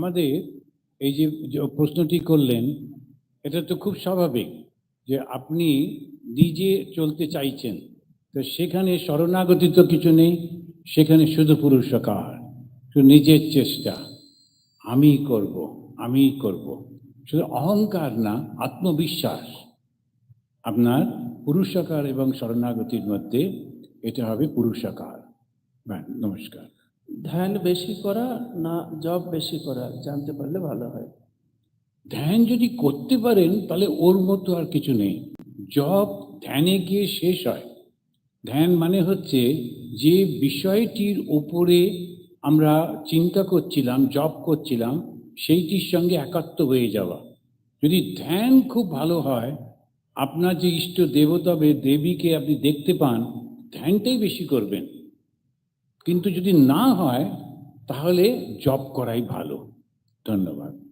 আমাদের এই যে প্রশ্নটি করলেন, এটা তো খুব স্বাভাবিক যে আপনি নিজে চলতে চাইছেন। তো সেখানে শরণাগতি তো কিছু নেই, সেখানে শুধু পুরুষকার, শুধু নিজের চেষ্টা। আমি করব আমি করব। শুধু অহংকার না, আত্মবিশ্বাস। আপনার পুরুষাকার এবং শরণাগতির মধ্যে এটা হবে পুরুষাকার। নমস্কার। ধ্যান বেশি করা না জব বেশি করা, জানতে পারলে ভালো হয়। ধ্যান যদি করতে পারেন, তাহলে ওর মতো আর কিছু নেই। জব ধ্যানে গিয়ে শেষ হয়। ধ্যান মানে হচ্ছে যে বিষয়টির ওপরে আমরা চিন্তা করছিলাম জব করছিলাম, সেইটির সঙ্গে একাত্ম হয়ে যাওয়া। যদি ধ্যান খুব ভালো হয়, আপনার যে ইষ্ট দেবতাবে দেবীকে আপনি দেখতে পান, ধ্যানটাই বেশি করবেন। কিন্তু যদি না হয় তাহলে জব করাই ভালো। ধন্যবাদ।